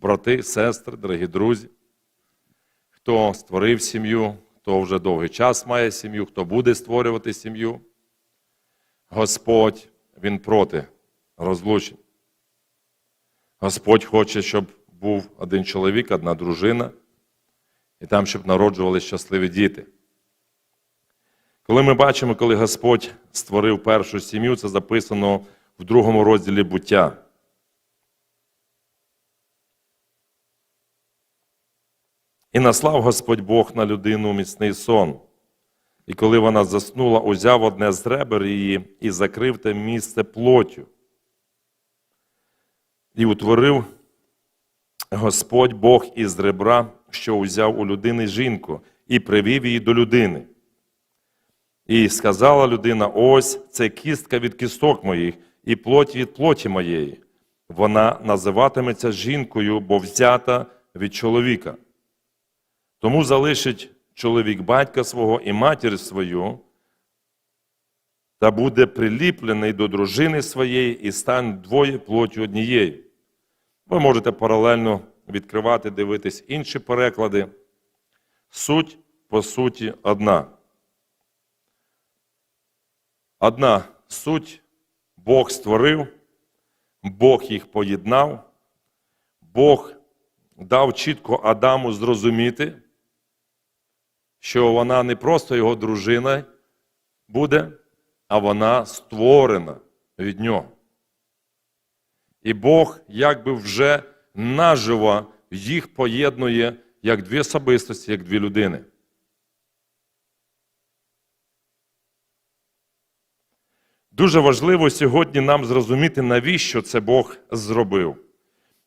брати, сестри, дорогі друзі, хто створив сім'ю, хто вже довгий час має сім'ю, хто буде створювати сім'ю. Господь, Він проти розлучень. Господь хоче, щоб був один чоловік, одна дружина, і там, щоб народжували щасливі діти. Коли ми бачимо, коли Господь створив першу сім'ю, це записано в другому розділі буття. І наслав Господь Бог на людину міцний сон. І коли вона заснула, узяв одне з ребер її і закрив те місце плотю. І утворив Господь Бог із ребра, що узяв у людини жінку, і привів її до людини. І сказала людина: ось це кістка від кісток моїх, і плоть від плоті моєї. Вона називатиметься жінкою, бо взята від чоловіка. Тому залишить чоловік батька свого і матір свою, та буде приліплений до дружини своєї і стане двоє плоті однією. Ви можете паралельно відкривати, дивитись інші переклади. Суть, по суті, одна. Одна суть Бог створив, Бог їх поєднав, Бог дав чітко Адаму зрозуміти, що вона не просто його дружина буде, а вона створена від нього. І Бог якби вже наживо їх поєднує як дві особистості, як дві людини. Дуже важливо сьогодні нам зрозуміти, навіщо це Бог зробив.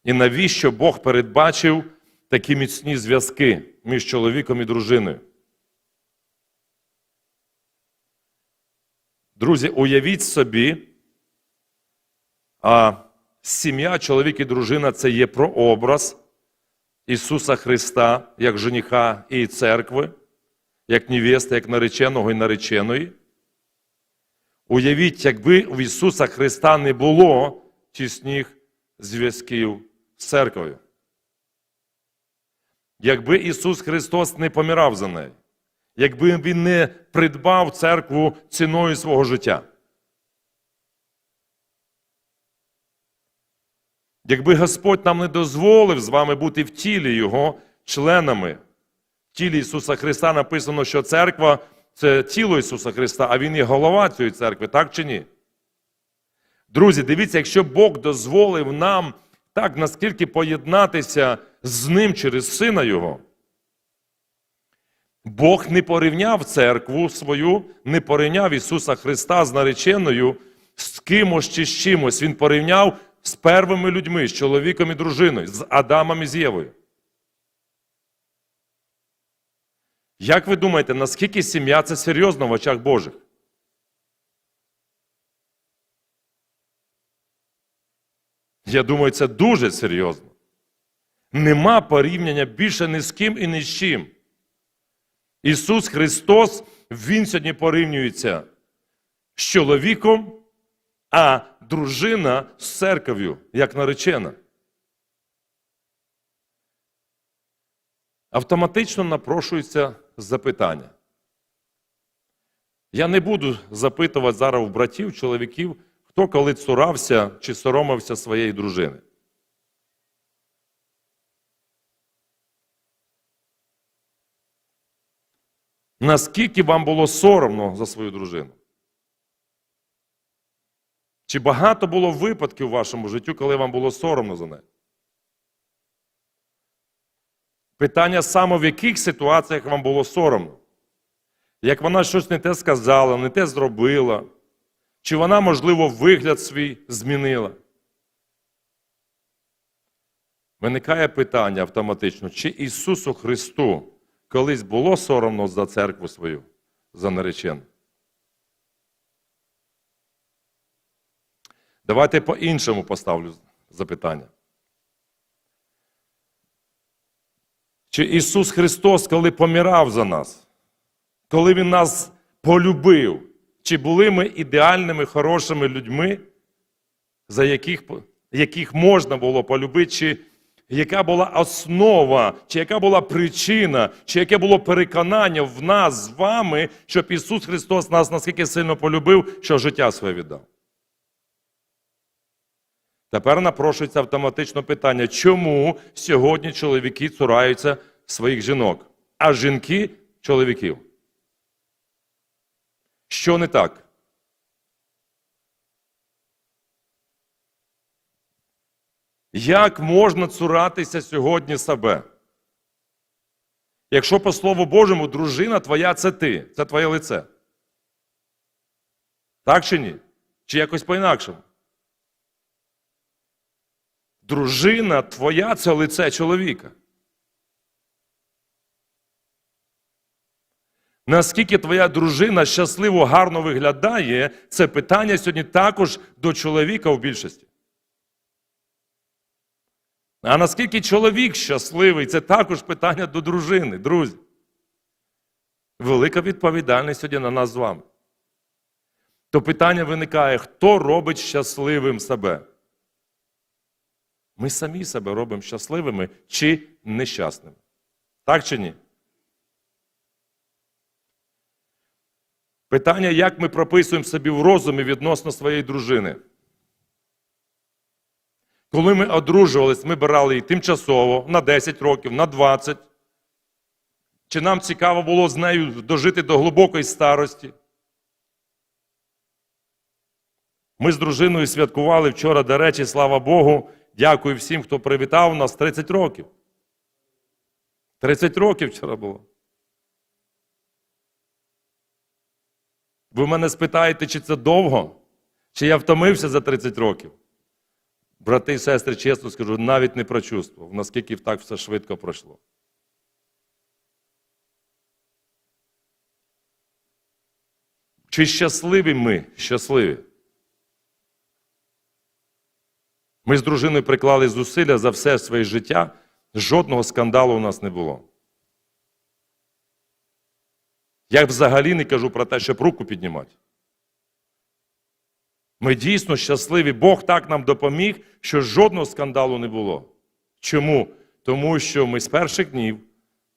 І навіщо Бог передбачив такі міцні зв'язки між чоловіком і дружиною. Друзі, уявіть собі, а сім'я, чоловік і дружина це є прообраз Ісуса Христа, як жениха і церкви, як невеста, як нареченого і нареченої. Уявіть, якби у Ісуса Христа не було тісних зв'язків з церквою. Якби Ісус Христос не помирав за неї, якби Він не придбав церкву ціною свого життя. Якби Господь нам не дозволив з вами бути в тілі Його членами, в тілі Ісуса Христа написано, що церква це тіло Ісуса Христа, а Він є голова цієї церкви, так чи ні? Друзі, дивіться, якщо Бог дозволив нам так наскільки поєднатися з Ним через Сина Його, Бог не порівняв церкву свою, не порівняв Ісуса Христа з нареченою, з кимось чи з чимось. Він порівняв з первими людьми, з чоловіком і дружиною, з Адамом і з Євою. Як ви думаєте, наскільки сім'я це серйозно в очах Божих? Я думаю, це дуже серйозно. Нема порівняння більше ні з ким і ні з чим. Ісус Христос, Він сьогодні порівнюється з чоловіком, а дружина з церков'ю, як наречена. Автоматично напрошується запитання. Я не буду запитувати зараз у братів, чоловіків, хто коли цурався чи соромився своєї дружини. Наскільки вам було соромно за свою дружину? Чи багато було випадків у вашому житті, коли вам було соромно за неї? Питання саме в яких ситуаціях вам було соромно? Як вона щось не те сказала, не те зробила, чи вона, можливо, вигляд свій змінила? Виникає питання автоматично, чи Ісусу Христу колись було соромно за церкву свою, за наречену? Давайте по-іншому поставлю запитання. Чи Ісус Христос, коли помирав за нас, коли Він нас полюбив, чи були ми ідеальними, хорошими людьми, за яких, яких можна було полюбити, чи яка була основа, чи яка була причина, чи яке було переконання в нас з вами, щоб Ісус Христос нас наскільки сильно полюбив, що життя своє віддав. Тепер напрошується автоматично питання, чому сьогодні чоловіки цураються своїх жінок, а жінки чоловіків? Що не так? Як можна цуратися сьогодні себе? Якщо по Слову Божому, дружина твоя це ти, це твоє лице. Так чи ні? Чи якось по-інакшому? Дружина твоя це лице чоловіка. Наскільки твоя дружина щасливо, гарно виглядає, це питання сьогодні також до чоловіка в більшості. А наскільки чоловік щасливий, це також питання до дружини, друзі. Велика відповідальність сьогодні на нас з вами. То питання виникає, хто робить щасливим себе? Ми самі себе робимо щасливими чи нещасними. Так чи ні? Питання, як ми прописуємо собі в розумі відносно своєї дружини. Коли ми одружувались, ми брали її тимчасово на 10 років, на 20. Чи нам цікаво було з нею дожити до глибокої старості? Ми з дружиною святкували вчора, до речі, слава Богу. Дякую всім, хто привітав нас 30 років. 30 років вчора було. Ви мене спитаєте, чи це довго? Чи я втомився за 30 років? Брати і сестри, чесно скажу, навіть не прочувствував, наскільки так все швидко пройшло. Чи щасливі ми? Щасливі? Ми з дружиною приклали зусилля за все своє життя, жодного скандалу у нас не було. Я взагалі не кажу про те, щоб руку піднімати. Ми дійсно щасливі. Бог так нам допоміг, що жодного скандалу не було. Чому? Тому що ми з перших днів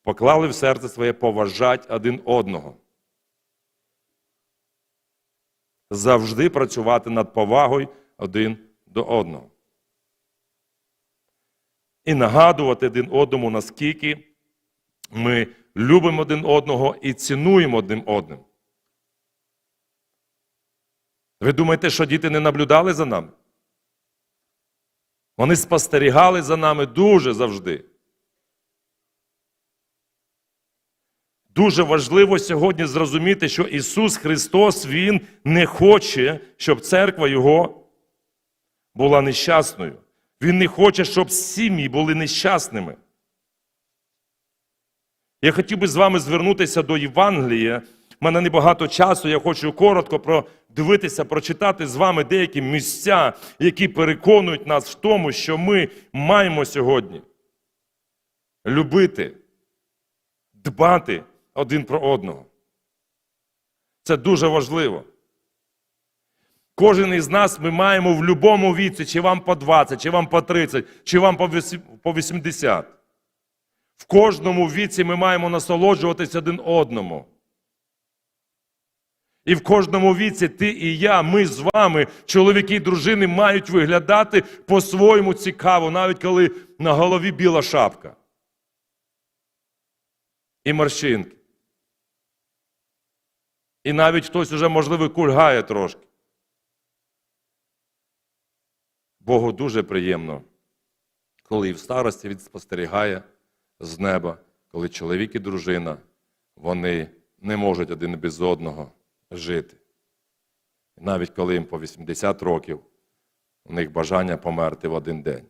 поклали в серце своє поважати один одного. Завжди працювати над повагою один до одного. І нагадувати один одному, наскільки ми любимо один одного і цінуємо один одним. Ви думаєте, що діти не наблюдали за нами? Вони спостерігали за нами дуже завжди. Дуже важливо сьогодні зрозуміти, що Ісус Христос, Він не хоче, щоб церква Його була нещасною. Він не хоче, щоб сім'ї були нещасними. Я хотів би з вами звернутися до Євангелія. У мене небагато часу, я хочу коротко продивитися, прочитати з вами деякі місця, які переконують нас в тому, що ми маємо сьогодні любити, дбати один про одного. Це дуже важливо. Кожен із нас ми маємо в будь-якому віці, чи вам по 20, чи вам по 30, чи вам по 80. В кожному віці ми маємо насолоджуватися один одному. І в кожному віці ти і я, ми з вами, чоловіки і дружини, мають виглядати по-своєму цікаво, навіть коли на голові біла шапка. І морщинки. І навіть хтось уже, можливо, кульгає трошки. Богу дуже приємно, коли і в старості він спостерігає з неба, коли чоловік і дружина, вони не можуть один без одного жити. І навіть коли їм по 80 років, у них бажання померти в один день.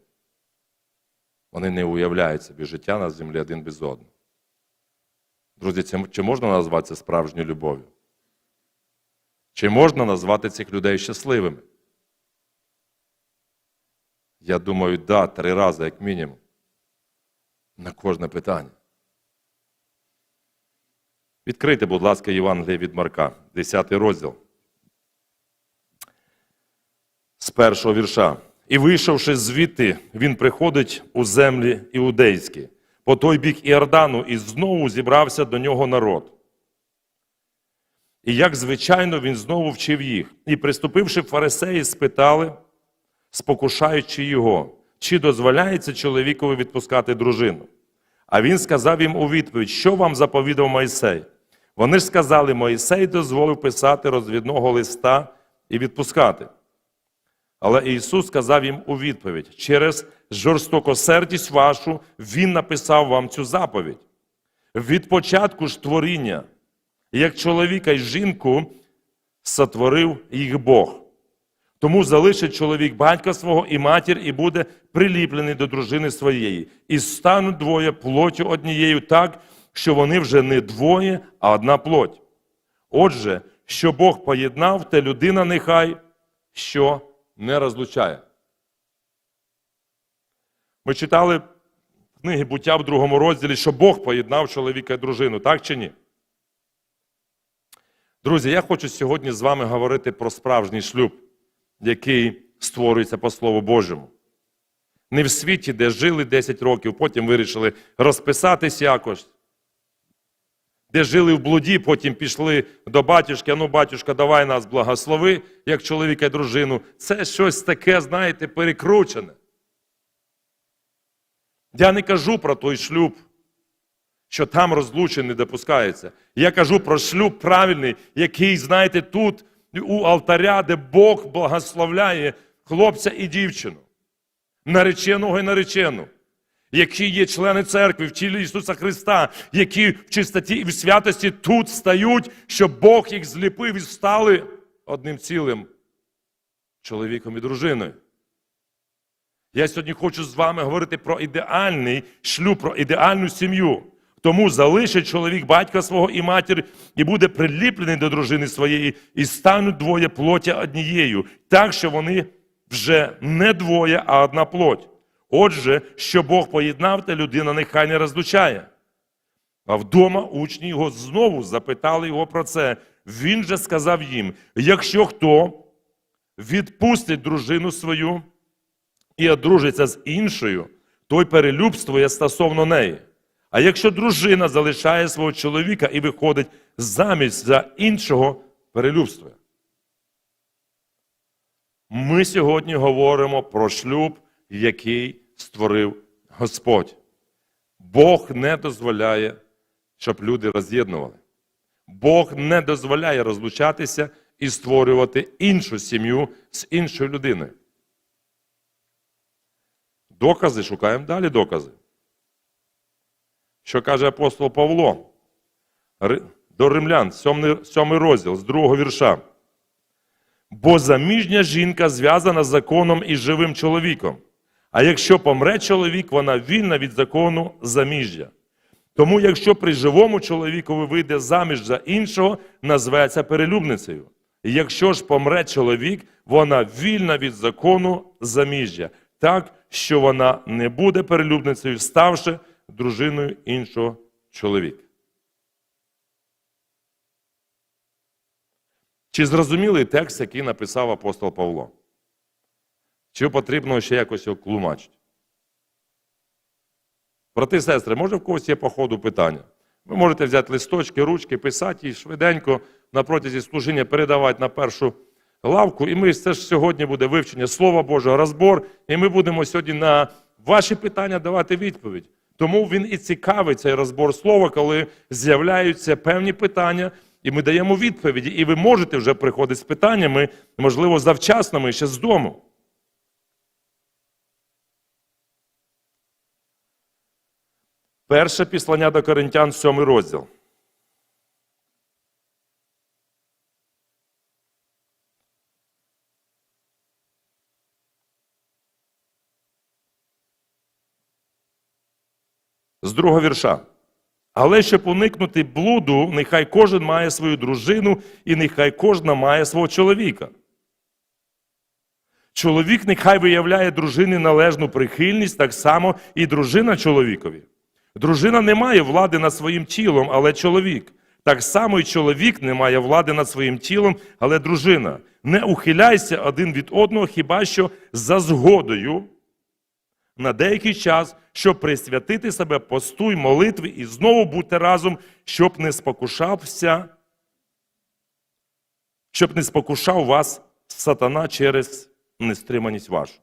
Вони не уявляють собі життя на землі один без одного. Друзі, чи можна назвати це справжньою любов'ю? Чи можна назвати цих людей щасливими? Я думаю, да, три рази, як мінімум. На кожне питання. Відкрийте, будь ласка, Євангеліє від Марка, 10 розділ. З першого вірша. І вийшовши звідти, він приходить у землі іудейські, по той бік Іордану, і знову зібрався до нього народ. І як звичайно, він знову вчив їх. І приступивши фарисеї, спитали, спокушаючи його, чи дозволяється чоловікові відпускати дружину. А він сказав їм у відповідь, що вам заповідав Мойсей. Вони ж сказали, Мойсей дозволив писати розвідного листа і відпускати. Але Ісус сказав їм у відповідь: через жорстокосердість вашу Він написав вам цю заповідь. Від початку ж творіння, як чоловіка й жінку, сотворив їх Бог. Тому залишить чоловік батька свого і матір, і буде приліплений до дружини своєї, і стануть двоє плоттю однією так, що вони вже не двоє, а одна плоть. Отже, що Бог поєднав, те людина нехай що не розлучає. Ми читали книги буття в другому розділі, що Бог поєднав чоловіка і дружину, так чи ні? Друзі, я хочу сьогодні з вами говорити про справжній шлюб, який створюється по Слову Божому. Не в світі, де жили 10 років, потім вирішили розписатись якось. Де жили в блуді, потім пішли до батюшки, ну, батюшка, давай нас благослови, як чоловіка і дружину. Це щось таке, знаєте, перекручене. Я не кажу про той шлюб, що там розлучень не допускається. Я кажу про шлюб правильний, який, знаєте, тут у алтаря, де Бог благословляє хлопця і дівчину, нареченого і наречену, які є члени церкви в тілі Ісуса Христа, які в чистоті і в святості тут стають, щоб Бог їх зліпив і стали одним цілим чоловіком і дружиною. Я сьогодні хочу з вами говорити про ідеальний шлюб, про ідеальну сім'ю. Тому залишить чоловік батька свого і матір, і буде приліплений до дружини своєї, і стануть двоє плоття однією, так що вони вже не двоє, а одна плоть. Отже, що Бог поєднав, та людина нехай не розлучає. А вдома учні його знову запитали його про це. Він же сказав їм: якщо хто відпустить дружину свою і одружиться з іншою, той перелюбствує стосовно неї. А якщо дружина залишає свого чоловіка і виходить замість за іншого, перелюбствує. Ми сьогодні говоримо про шлюб, який створив Господь. Бог не дозволяє, щоб люди роз'єднували. Бог не дозволяє розлучатися і створювати іншу сім'ю з іншою людиною. Докази шукаємо далі докази. Що каже апостол Павло до римлян, сьомий, сьомий розділ з другого вірша. Бо заміжня жінка зв'язана з законом і живим чоловіком. А якщо помре чоловік, вона вільна від закону заміжжя. Тому, якщо при живому чоловікові вийде заміж за іншого, називається перелюбницею. Якщо ж помре чоловік, вона вільна від закону заміжжя, так, що вона не буде перелюбницею, ставши дружиною іншого чоловіка. Чи зрозумілий текст, який написав апостол Павло? Чи потрібно ще якось його тлумачити? Брати і сестри, може в когось є по ходу питання? Ви можете взяти листочки, ручки, писати і швиденько на протязі служіння передавати на першу лавку. І ми це ж сьогодні буде вивчення Слова Божого, розбор, і ми будемо сьогодні на ваші питання давати відповідь. Тому він і цікавий цей розбор слова, коли з'являються певні питання, і ми даємо відповіді. І ви можете вже приходити з питаннями, можливо, завчасними ще з дому. Перше післання до Коринтян, сьомий розділ. З другого вірша. Але щоб уникнути блуду, нехай кожен має свою дружину, і нехай кожна має свого чоловіка. Чоловік нехай виявляє дружині належну прихильність, так само і дружина чоловікові. Дружина не має влади над своїм тілом, але чоловік. Так само і чоловік не має влади над своїм тілом, але дружина. Не ухиляйся один від одного, хіба що за згодою на деякий час, щоб присвятити себе посту й молитві і знову бути разом, щоб не спокушався, щоб не спокушав вас сатана через нестриманість вашу.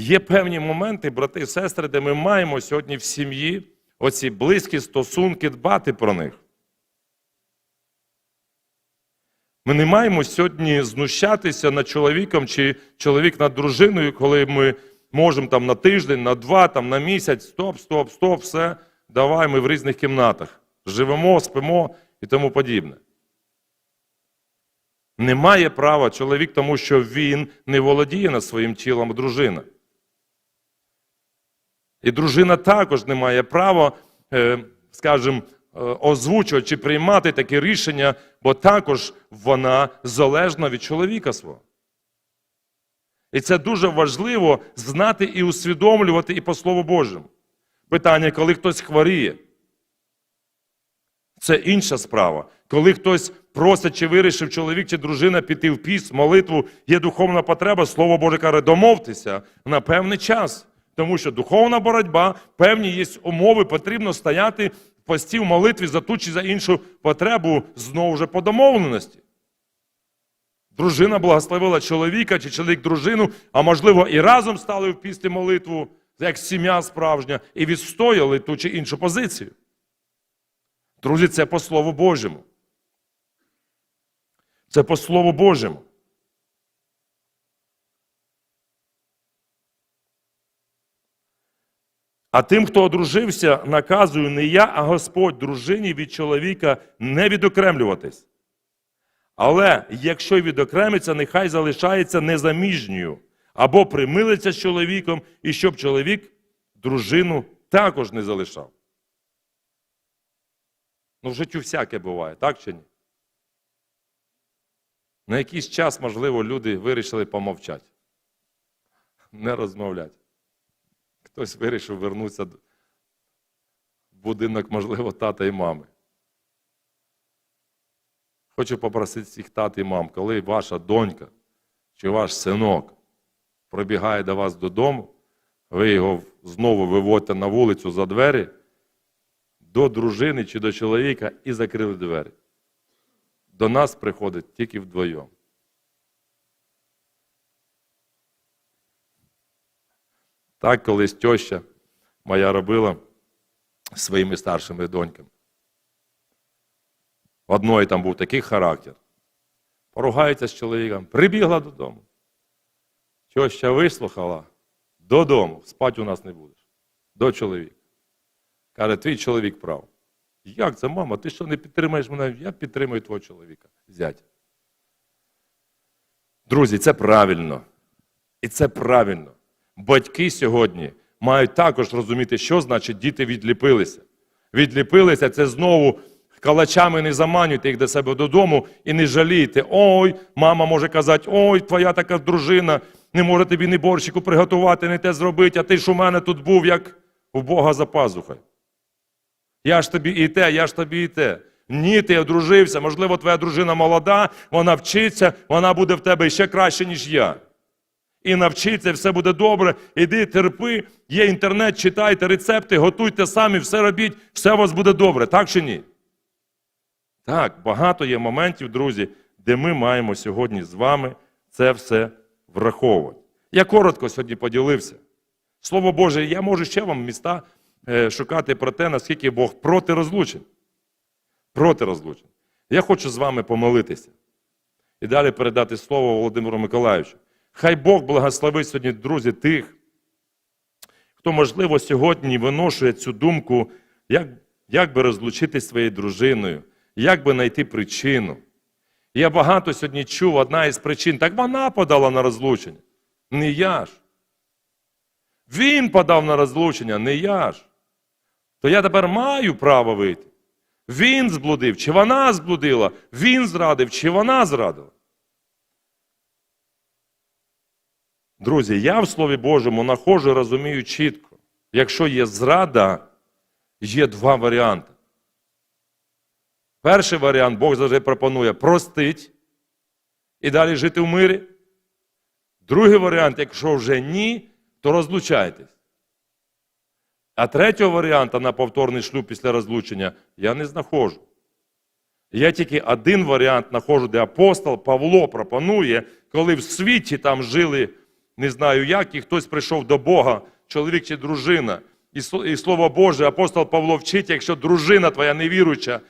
Є певні моменти, брати і сестри, де ми маємо сьогодні в сім'ї оці близькі стосунки дбати про них. Ми не маємо сьогодні знущатися над чоловіком чи чоловік над дружиною, коли ми можемо там на тиждень, на два, там, на місяць, стоп, стоп, стоп, все, давай ми в різних кімнатах. Живемо, спимо і тому подібне. Не має права чоловік, тому що він не володіє над своїм тілом дружина. І дружина також не має права, е, скажімо, е, озвучувати чи приймати такі рішення, бо також вона залежна від чоловіка свого. І це дуже важливо знати і усвідомлювати і по Слову Божому. Питання, коли хтось хворіє. Це інша справа. Коли хтось просить, чи вирішив чоловік чи дружина піти в піст, молитву, є духовна потреба, Слово Боже каже, домовтеся на певний час. Тому що духовна боротьба, певні є умови, потрібно стояти в пості в молитві за ту чи за іншу потребу знову ж по домовленості. Дружина благословила чоловіка чи чоловік дружину, а можливо і разом стали в пісті молитву, як сім'я справжня, і відстояли ту чи іншу позицію. Друзі, це по Слову Божому. Це по Слову Божому. А тим, хто одружився, наказую не я, а Господь дружині від чоловіка не відокремлюватись. Але якщо відокремиться, нехай залишається незаміжньою або примилиться з чоловіком, і щоб чоловік дружину також не залишав. Ну, в життю всяке буває, так чи ні? На якийсь час, можливо, люди вирішили помовчати, не розмовляти. Хтось вирішив вернутися в будинок, можливо, тата і мами. Хочу попросити всіх тат і мам, коли ваша донька чи ваш синок пробігає до вас додому, ви його знову виводите на вулицю за двері до дружини чи до чоловіка і закрили двері. До нас приходить тільки вдвоєм. Так колись теща моя робила своїми старшими доньками. Одної там був такий характер. Поругається з чоловіком, прибігла додому. Теща вислухала додому, спати у нас не будеш. До чоловіка. Каже, твій чоловік прав. Як це, мама? Ти що не підтримаєш мене? Я підтримую твого чоловіка. Зять. Друзі, це правильно. І це правильно. Батьки сьогодні мають також розуміти, що значить діти відліпилися. Відліпилися це знову калачами не заманюйте їх до себе додому і не жалійте. Ой, мама може казати, ой, твоя така дружина не може тобі ні борщику приготувати, не те зробити, а ти ж у мене тут був, як у Бога за пазухою. Я ж тобі і те, я ж тобі і те. Ні, ти одружився, можливо, твоя дружина молода, вона вчиться, вона буде в тебе ще краще, ніж я. І навчиться, все буде добре. Іди, терпи, є інтернет, читайте рецепти, готуйте самі, все робіть, все у вас буде добре, так чи ні? Так, багато є моментів, друзі, де ми маємо сьогодні з вами це все враховувати. Я коротко сьогодні поділився. Слово Боже, я можу ще вам міста е, шукати про те, наскільки Бог проти розлучень. Проти розлучень. Я хочу з вами помолитися і далі передати слово Володимиру Миколаївичу. Хай Бог благословить сьогодні, друзі, тих, хто, можливо, сьогодні виношує цю думку, як, як би розлучитися зі своєю дружиною, як би знайти причину. Я багато сьогодні чув, одна із причин, так вона подала на розлучення. Не я ж. Він подав на розлучення, не я ж. То я тепер маю право вийти. Він зблудив, чи вона зблудила, він зрадив, чи вона зрадила. Друзі, я в Слові Божому нахожу, розумію чітко, якщо є зрада, є два варіанти. Перший варіант Бог завжди пропонує простить і далі жити в мирі. Другий варіант, якщо вже ні, то розлучайтесь. А третього варіанта на повторний шлюб після розлучення я не знаходжу. Я тільки один варіант знаходжу, де апостол Павло пропонує, коли в світі там жили, не знаю як, і хтось прийшов до Бога, чоловік чи дружина. І слово Боже, апостол Павло вчить, якщо дружина твоя невіруюча,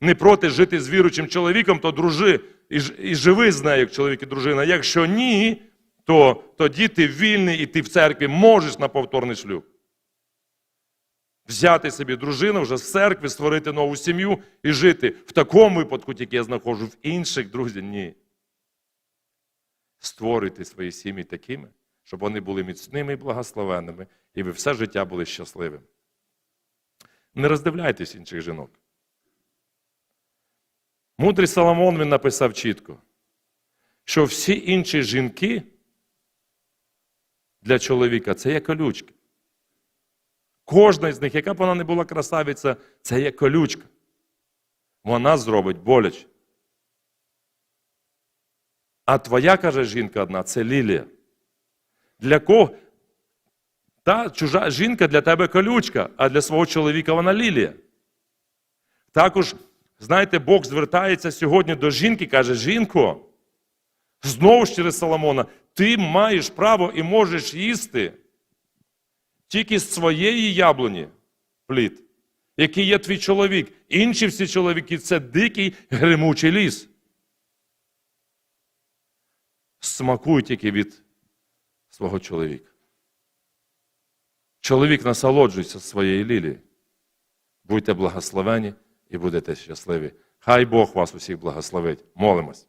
не проти жити з віруючим чоловіком, то дружи і, і живи з нею, як чоловік і дружина. Якщо ні, то тоді ти вільний і ти в церкві можеш на повторний шлюб. Взяти собі дружину вже з церкви, створити нову сім'ю і жити. В такому випадку тільки я знаходжу, в інших, друзі, ні. Створюйте свої сім'ї такими, щоб вони були міцними і благословенними, і ви все життя були щасливими. Не роздивляйтесь інших жінок. Мудрий Соломон він написав чітко, що всі інші жінки для чоловіка це є колючки. Кожна з них, яка б вона не була красавиця, це є колючка. Вона зробить боляче. А твоя, каже жінка одна, це лілія. Для кого? Та чужа жінка для тебе колючка, а для свого чоловіка вона лілія. Також, знаєте, Бог звертається сьогодні до жінки, каже: жінко, знову ж через Соломона, ти маєш право і можеш їсти тільки з своєї яблуні плід, який є твій чоловік. Інші всі чоловіки це дикий гримучий ліс. Смакуй тільки від свого чоловіка. Чоловік насолоджується своєю лілією. Будьте благословені і будете щасливі. Хай Бог вас усіх благословить. Молимось.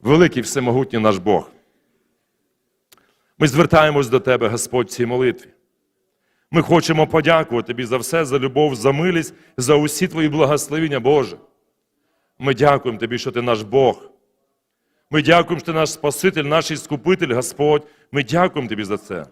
Великий всемогутній наш Бог. Ми звертаємось до Тебе, Господь, в цій молитві. Ми хочемо подякувати Тобі за все, за любов, за милість, за усі Твої благословення, Боже. Ми дякуємо Тобі, що Ти наш Бог. Ми дякуємо, що ти наш Спаситель, наш Іскупитель, Господь. Ми дякуємо Тобі за це.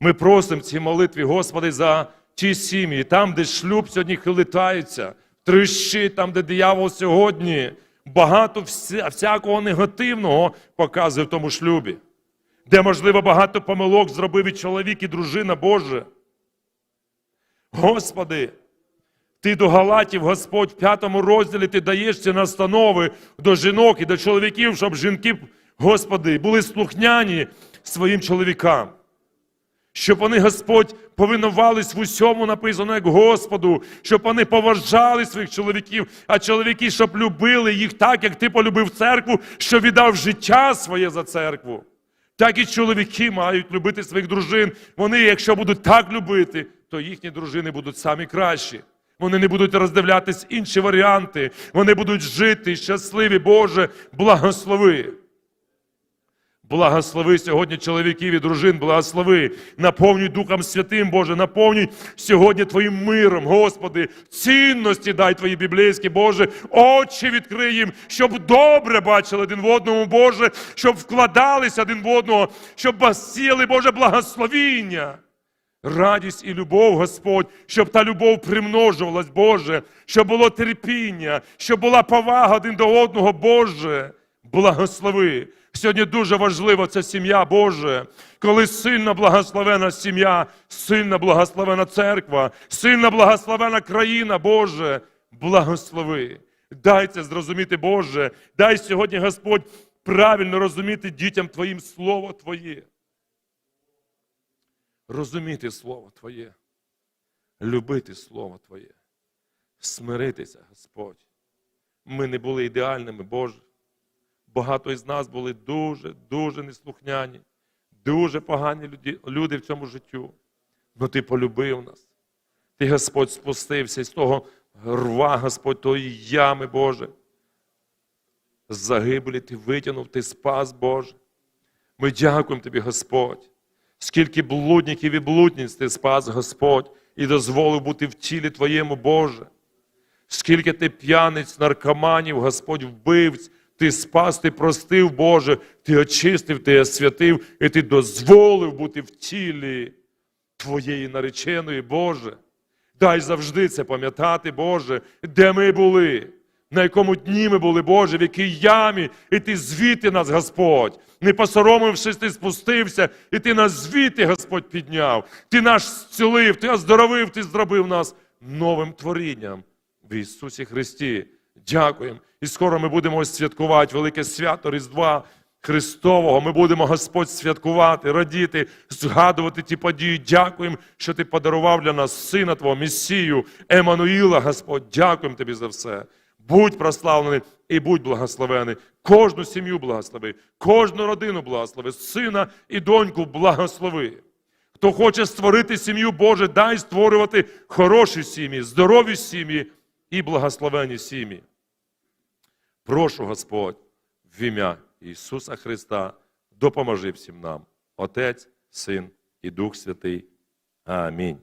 Ми просимо в цій молитві, Господи, за ті сім'ї, там, де шлюб сьогодні хилитається, тріщить, там, де диявол сьогодні багато всякого негативного показує в тому шлюбі, де, можливо, багато помилок зробив і чоловік, і дружина Боже. Господи, ти до Галатів, Господь, в п'ятому розділі ти даєш ці настанови до жінок і до чоловіків, щоб жінки, Господи, були слухняні своїм чоловікам. Щоб вони, Господь, повинувались в усьому написано, як Господу, щоб вони поважали своїх чоловіків, а чоловіки, щоб любили їх так, як ти полюбив церкву, що віддав життя своє за церкву. Так і чоловіки мають любити своїх дружин. Вони, якщо будуть так любити, то їхні дружини будуть самі кращі. Вони не будуть роздивлятись інші варіанти. Вони будуть жити щасливі, Боже, благослови. Благослови сьогодні чоловіків і дружин, благослови, наповнюй Духом Святим, Боже, наповнюй сьогодні Твоїм миром, Господи, цінності дай Твої біблійські, Боже, очі відкрий їм, щоб добре бачили один в одному, Боже, щоб вкладалися один в одного, щоб сіяли, Боже, благословіння. Радість і любов, Господь, щоб та любов примножувалась, Боже, щоб було терпіння, щоб була повага один до одного, Боже. Благослови. Сьогодні дуже важлива ця сім'я Боже, коли сильно благословена сім'я, сильно благословена церква, сильно благословена країна, Боже, благослови. Дай це зрозуміти, Боже. Дай сьогодні, Господь, правильно розуміти дітям Твоїм Слово Твоє. Розуміти Слово Твоє, любити Слово Твоє, смиритися, Господь. Ми не були ідеальними, Боже. Багато із нас були дуже, дуже неслухняні, дуже погані люди, люди в цьому життю. Ну ти полюбив нас. Ти, Господь, спустився з того рва, Господь, тої ями, Боже. З загибелі ти витягнув, ти спас, Боже. Ми дякуємо Тобі, Господь. Скільки блудників і блудниць ти спас, Господь, і дозволив бути в тілі Твоєму, Боже. Скільки ти п'яниць, наркоманів, Господь вбивць, ти спас, ти простив, Боже, ти очистив, ти освятив, і ти дозволив бути в тілі Твоєї нареченої, Боже. Дай завжди це пам'ятати, Боже, де ми були, на якому дні ми були, Боже, в якій ямі, і Ти звідти нас, Господь. Не посоромившись, ти спустився, і ти нас звідти, Господь, підняв. Ти нас зцілив, ти оздоровив, ти зробив нас новим творінням в Ісусі Христі. Дякуємо. І скоро ми будемо святкувати велике свято Різдва Христового. Ми будемо Господь святкувати, радіти, згадувати ті події. Дякуємо, що Ти подарував для нас Сина Твого, Месію, Еммануїла, Господь. Дякуємо Тобі за все. Будь прославлений і будь благословений. Кожну сім'ю благослови, кожну родину благослови, сина і доньку благослови. Хто хоче створити сім'ю Боже, дай створювати хороші сім'ї, здорові сім'ї і благословені сім'ї. Прошу, Господь, в ім'я Ісуса Христа, допоможи всім нам, Отець, Син і Дух Святий. Амінь.